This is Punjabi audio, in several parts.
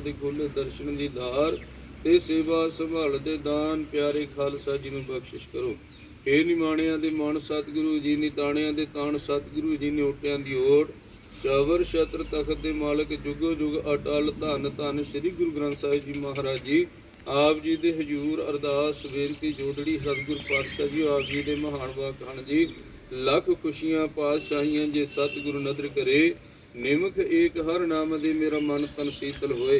ਦੇ ਖੋਲੇ ਦਰਸ਼ਨ ਦੀ ਧਾਰ ਤੇ ਸੇਵਾ ਸੰਭਾਲ ਦੇ ਦਾਨ, ਪਿਆਰੇ ਖਾਲਸਾ ਜੀ ਨੂੰ ਬਖਸ਼ਿਸ਼ ਕਰੋ। ਏ ਨਿਮਾਣਿਆਂ ਦੇ ਮਨ ਸਤਿਗੁਰੂ ਜੀ, ਨਿਤਾਣਿਆਂ ਦੇ ਤਾਣ ਸਤਿਗੁਰੂ ਜੀ ਨੇ ਓਟਿਆਂ ਦੀ ਓਟ ਚਾਵਰ, ਛਤਰ, ਤਖਤ ਦੇ ਮਾਲਕ, ਜੁਗੋ ਜੁਗ, ਅਟਲ, ਧੰਨ ਧੰਨ ਸ੍ਰੀ ਗੁਰੂ ਗ੍ਰੰਥ ਸਾਹਿਬ ਜੀ ਮਹਾਰਾਜ ਜੀ। ਆਪ ਜੀ ਦੇ ਹਜੂਰ, ਅਰਦਾਸ, ਬੇਨਤੀ ਜੋੜੜੀ ਸਤਿਗੁਰ ਪਾਤਸ਼ਾਹ ਜੀ, ਆਪ ਜੀ ਦੇ ਮਹਾਨ ਵਾਕ ਹਨ ਜੀ। ਲੱਖ ਖੁਸ਼ੀਆਂ, ਪਾਤਸ਼ਾਹੀਆਂ ਜੇ ਸਤਿਗੁਰੂ ਨਦਰ ਕਰੇ। ਨਿਮਕ ਏਕ ਹਰ ਨਾਮ ਦੇ ਮੇਰਾ ਮਨ ਤਨ ਸੀਤਲ ਹੋਏ।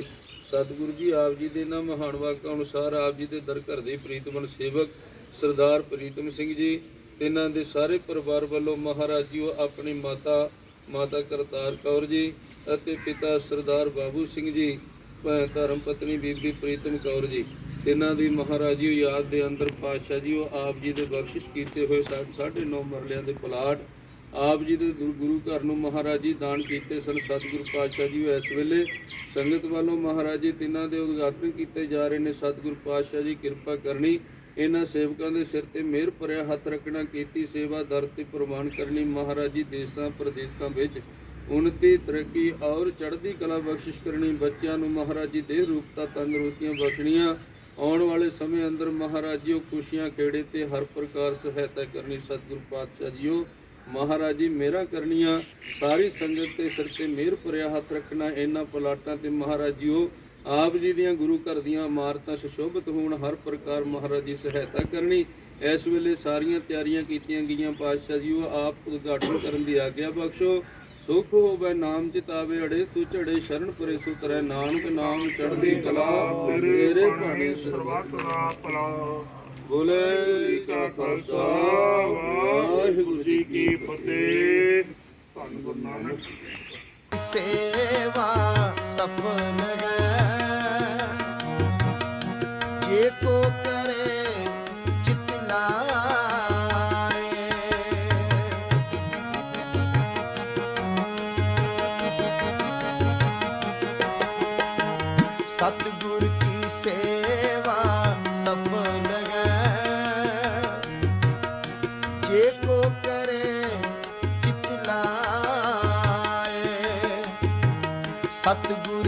ਸਤਿਗੁਰੂ ਜੀ, ਆਪ ਜੀ ਦੇ ਨਾਮ ਮਹਾਨ ਵਾਕਾਂ ਅਨੁਸਾਰ ਆਪ ਜੀ ਦੇ ਦਰ ਘਰ ਦੇ ਪ੍ਰੀਤਮਨ ਸੇਵਕ ਸਰਦਾਰ ਪ੍ਰੀਤਮ ਸਿੰਘ ਜੀ ਤੇ ਇਹਨਾਂ ਦੇ ਸਾਰੇ ਪਰਿਵਾਰ ਵੱਲੋਂ ਮਹਾਰਾਜ ਜੀ ਆਪਣੀ ਮਾਤਾ ਮਾਤਾ ਕਰਤਾਰ ਕੌਰ ਜੀ ਅਤੇ ਪਿਤਾ ਸਰਦਾਰ ਬਾਬੂ ਸਿੰਘ ਜੀ, ਭੈਣ ਧਰਮ ਪਤਨੀ ਬੀਬੀ ਪ੍ਰੀਤਮ ਕੌਰ ਜੀ। ਇਹਨਾਂ ਦੀ ਮਹਾਰਾਜ ਜੀ ਯਾਦ ਦੇ ਅੰਦਰ ਪਾਤਸ਼ਾਹ ਜੀ ਉਹ ਆਪ ਜੀ ਦੇ ਬਖਸ਼ਿਸ਼ ਕੀਤੇ ਹੋਏ ਸਾ- ਸਾਢੇ ਨੌ ਮਰਲਿਆਂ ਦੇ ਪਲਾਟ ਆਪ ਜੀ ਦੇ ਗੁਰੂ ਗੁਰੂ ਘਰ ਨੂੰ ਮਹਾਰਾਜ ਜੀ ਦਾਨ ਕੀਤੇ ਸਨ, ਸਤਿਗੁਰੂ ਪਾਤਸ਼ਾਹ ਜੀ ਇਸ ਵੇਲੇ ਸੰਗਤ ਵੱਲੋਂ ਮਹਾਰਾਜ ਜੀ ਤਿੰਨਾਂ ਦੇ ਉਦਘਾਟਨ ਕੀਤੇ ਜਾ ਰਹੇ ਨੇ। ਸਤਿਗੁਰੂ ਪਾਤਸ਼ਾਹ ਜੀ ਕਿਰਪਾ ਕਰਨੀ, ਇਹਨਾਂ ਸੇਵਕਾਂ ਦੇ ਸਿਰ ਤੇ ਮਿਹਰ ਭਰਿਆ ਹੱਥ ਰੱਖਣਾ, ਕੀਤੀ ਸੇਵਾ ਦਰ ਤੇ ਪ੍ਰਮਾਣ ਕਰਨੀ, ਮਹਾਰਾਜ ਜੀ ਦੇਸਾਂ ਪ੍ਰਦੇਸਾਂ ਵਿੱਚ ਉਨਤੀ, ਤਰੱਕੀ ਔਰ ਚੜ੍ਹਦੀ ਕਲਾ ਬਖਸ਼ਿਸ਼ ਕਰਨੀ, ਬੱਚਿਆਂ ਨੂੰ ਮਹਾਰਾਜ ਜੀ ਦੇ ਰੂਪਤਾ ਤੰਦਰੁਸਤੀਆਂ ਬਖਸ਼ਣੀਆਂ, ਆਉਣ ਵਾਲੇ ਸਮੇਂ ਅੰਦਰ ਮਹਾਰਾਜ ਜੀ ਖੁਸ਼ੀਆਂ, ਖੇੜੇ ਤੇ ਹਰ ਪ੍ਰਕਾਰ ਸਹਾਇਤਾ ਕਰਨੀ ਸਤਿਗੁਰੂ ਪਾਤਸ਼ਾਹ ਜੀਓ। ਮਹਾਰਾਜ ਜੀ, ਮੇਰਾ ਕਰਨੀਆਂ ਸਾਰੀ ਸੰਗਤ ਤੇ ਸਿਰ ਤੇ ਮਿਹਰ ਭਰਿਆ ਹੱਥ ਰੱਖਣਾ, ਇਹਨਾਂ ਪਲਾਟਾਂ ਤੇ ਮਹਾਰਾਜ ਜੀਓ, ਆਪ ਜੀ ਦੀਆਂ ਗੁਰੂ ਘਰ ਦੀਆਂ ਇਮਾਰਤਾਂ ਸੁਸ਼ੋਭਿਤ ਹੋਣ, ਹਰ ਪ੍ਰਕਾਰ ਮਹਾਰਾਜ ਜੀ ਸਹਾਇਤਾ ਕਰਨੀ, ਇਸ ਵੇਲੇ ਸਾਰੀਆਂ ਤਿਆਰੀਆਂ ਕੀਤੀਆਂ ਗਈਆਂ, ਪਾਤਸ਼ਾਹ ਜੀ ਉਹ ਆਪ ਉਦਘਾਟਨ ਕਰਨ ਦੀ ਆਗਿਆ ਬਖਸ਼ੋ। ਸੁਖ ਹੋਵੇ, ਨਾਮ ਚਿਤਾਵੇ ਅੜੇ ਸੁਚੜੇ ਸ਼ਰਨ ਪਰੇ ਸੁਤਰੈ, ਨਾਨਕ ਨਾਮ ਚੜ੍ਹਦੀ ਕਲਾ, ਤੇਰੇ ਭਾਣੇ ਸਰਬੱਤ ਦਾ ਭਲਾ। ਬੋਲੇ ਕਾ ਖਾਲਸਾ। ਵਾਹਿਗੁਰੂ ਜੀ ਕੀ ਫਤਿਹ। ਧੰਨ ਸੇਵਾ ਸਫਲ ਹੈ ਜੇ ਕਰੇ ਚਿਤ ਲਾਏ ਸਤਿਗੁਰ ਸਤਿਗੁਰ